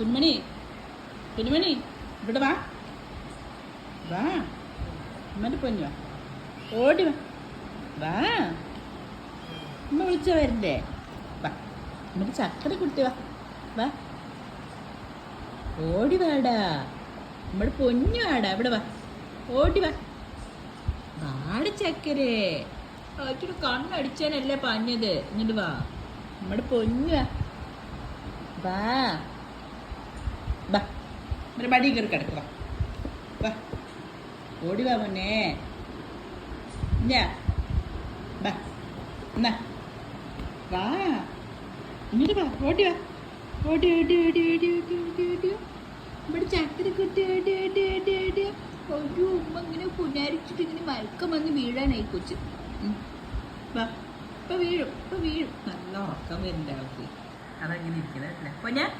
കുഞ്ഞുമണി കുഞ്ഞുമണി ഇവിടെ വാ. വാ. അമ്മന്റെ പൊന്നു. വാ ഓടി വാ. വാ. അമ്മ വിളിച്ച വരണ്ടേ? വാ. അമ്മന്റെ ചക്കര കുട്ടി വാ. വാ. ഓടി വാടാ. നമ്മുടെ പൊന്നു വാടാ. ഇവിടെ വാ. ഓടി വാ. വാട് ചക്കരേ. അച്ഛന് കണ്ണടിച്ചാനല്ലേ പറഞ്ഞത് എന്നിട്ട് വാ. നമ്മുടെ പൊന്നു വാ. വാ. വാ. മടി കയറി കിടക്ക് ഓടി വാ മോനെ. ഞാ വാ. എന്നാ. വാ. ഇങ്ങോട്ട് വാ. ഓടി വാ. ഓടി ഓടി ഓടി ഓടി ഓടി ഓടി ഓടി. ഇവിടെ ചക്കര കുട്ടി ഓടി ഓടി ഓടി ഓടി. ഒരു ഉമ്മ ഇങ്ങനെ മയക്കം വന്ന് വീഴാനായി കൊച്ചു. വാ. വീഴും ഇപ്പൊ വീഴും. നല്ല ഉറക്കം വരുന്നുണ്ട് അവൾക്ക്. അതങ്ങനെ ഇരിക്കുന്നത് അല്ലേ? അപ്പൊ ഞാൻ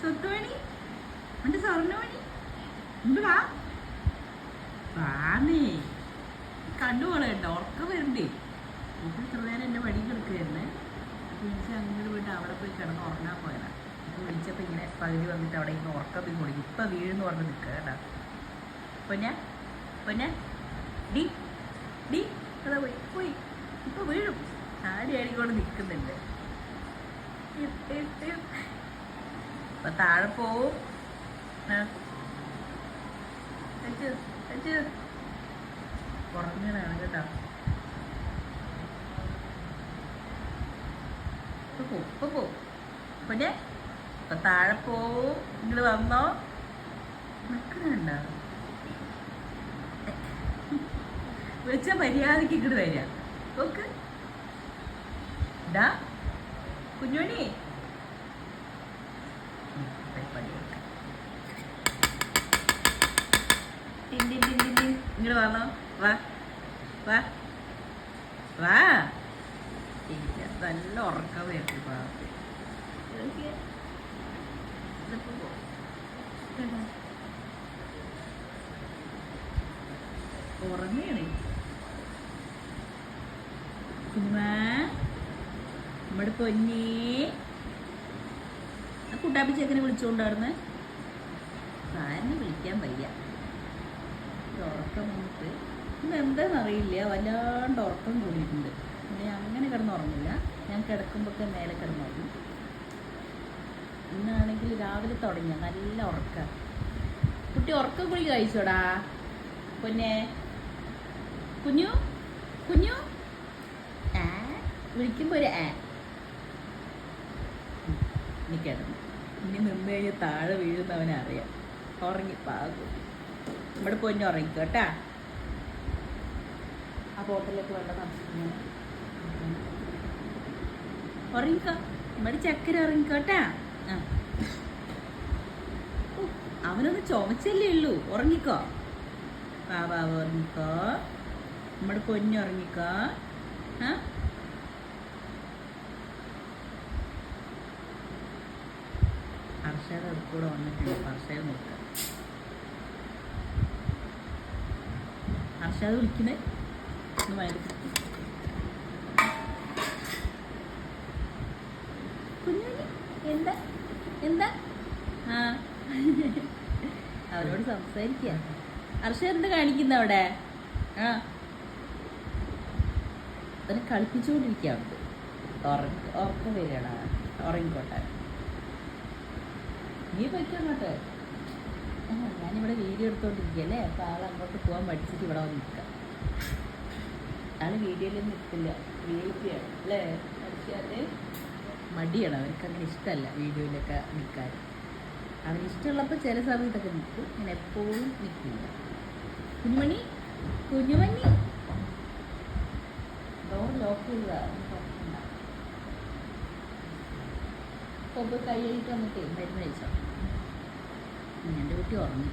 സ്വത്തുമണി എന്റെ സ്വർണമണി എന്ത് വാ. വാന്നേ. കേട്ടോ ഉറക്കം വരണ്ടേ. ഇപ്പൊ ഇത്ര നേരം എന്റെ വഴി കിടക്കുകയായിരുന്നേ അപ്പൊ എനിക്ക് അങ്ങോട്ട് പോയിട്ട് അവിടെ പോയി കിടന്ന് ഉറങ്ങാൻ പോയതാ. അപ്പൊ വിളിച്ചപ്പോ ഇങ്ങനെ പകുതി വന്നിട്ട് അവിടെ ഇങ്ങനെ ഉറക്കം പോയി കൊടുക്കും ഇപ്പൊ വീഴുന്ന് പറഞ്ഞ് നിൽക്കുക കേട്ടാ. പൊന്നെ പൊന്നെ. ഡി ഡി. അതാ പോയി പോയി. ഇപ്പൊ വീഴും. ആടി ആടിക്കൊണ്ട് നിൽക്കുന്നുണ്ട് അപ്പൊ താഴെ പോവും. ഉറങ്ങാനാണ് കേട്ടോ. പോവും ഇപ്പൊ പോവും പിന്നെ ഇപ്പൊ താഴെ പോവും. ഇങ്ങൾ വന്നോ. നിൽക്കുന്നുണ്ട വെച്ച മര്യാദയ്ക്ക് ഇങ്ങോട്ട് വരിക ഓക്കെ ഡാ കുഞ്ഞുമണി വാ. വാ. വാ. ഇല്ല നല്ല ഉറക്കം വരുന്നു പാപ്പി ഉറങ്ങണേ. കുമ്മാ നമ്മുടെ പൊന്നേ. ആ കുട്ടാപ്പി ചെക്കനെ വിളിച്ചുകൊണ്ടായിരുന്നു സാറിനെ വിളിക്കാൻ വയ്യ ഒരു ഉറക്കം വന്നിട്ട് ഇന്ന് എന്താണെന്ന് അറിയില്ല വല്ലാണ്ട് ഉറക്കം കൂടിയിട്ടുണ്ട്. പിന്നെ അങ്ങനെ കിടന്നുറങ്ങില്ല. ഞാൻ കിടക്കുമ്പോഴൊക്കെ മേലെ കിടന്നുറങ്ങും ഇന്നാണെങ്കിൽ രാവിലെ തുടങ്ങിയ നല്ല ഉറക്ക. കുട്ടി ഉറക്കം കുഴി കഴിച്ചോടാ? പിന്നെ. കുഞ്ഞു? കുഞ്ഞു? ആ? വിളിക്കുമ്പോ ഒരു ഉം, ഇനി കിടന്നു. ഇനി നിന്ന് കഴിഞ്ഞാൽ താഴെ വീഴുന്നവനറിയാം. ഉറങ്ങി പാകും നമ്മുടെ പൊന്നുറങ്ങിക്കോട്ടാ ആ ബോട്ടിലേക്ക് വെള്ളം താമസിക്കുന്നു ഉറങ്ങിക്കോ. നമ്മുടെ ചക്കര ഉറങ്ങിക്കോട്ടാ. ആ. അവനൊന്ന് ചുമച്ചല്ലേ ഉള്ളൂ. ഉറങ്ങിക്കോ. പാവാവ് ഉറങ്ങിക്കോ. നമ്മുടെ പൊന്നു ഉറങ്ങിക്കോ. ആ. അടുത്ത് കൂടെ വന്നിട്ടുണ്ട്. ഹർഷയെ നോക്കാം. ഹർഷ അത് ഒന്ന് എന്താ? എന്താ? ആ. അവരോട് സംസാരിക്കുക ഹർഷ എന്താ കാണിക്കുന്ന അവിടെ? ആ. അതിനെ കളിപ്പിച്ചുകൊണ്ടിരിക്കുക ഉറക്ക വരികയാണ് ഉറങ്ങിക്കോട്ടെ. നീ പൊയ്ക്കോട്ടെ ഞാനിവിടെ വീഡിയോ എടുത്തോണ്ടിരിക്കുകയല്ലേ? അപ്പോൾ ആൾ അങ്ങോട്ട് പോകാൻ പഠിച്ചിട്ട് ഇവിടെ വന്ന് ആൾ വീഡിയോയിലൊന്നും നിൽക്കില്ല വീഴ്ചയാണ് അല്ലേ? പഠിക്കാതെ മടിയാണ്. അവർക്ക് അങ്ങനെ ഇഷ്ടമല്ല വീഡിയോയിലൊക്കെ നിൽക്കാൻ. അവന് ഇഷ്ടമുള്ളപ്പോൾ ചില സമയത്തൊക്കെ നിൽക്കും. ഞാൻ എപ്പോഴും നിൽക്കില്ല. കുഞ്ഞുമണി? കുഞ്ഞുമണി? ഡോർ ലോക്ക് ചെയ്തതാണ് കൈ കഴിഞ്ഞിട്ട് വന്നിട്ടേ മരുന്ന് കഴിച്ചോ? എന്റെ കുട്ടി ഉറങ്ങി.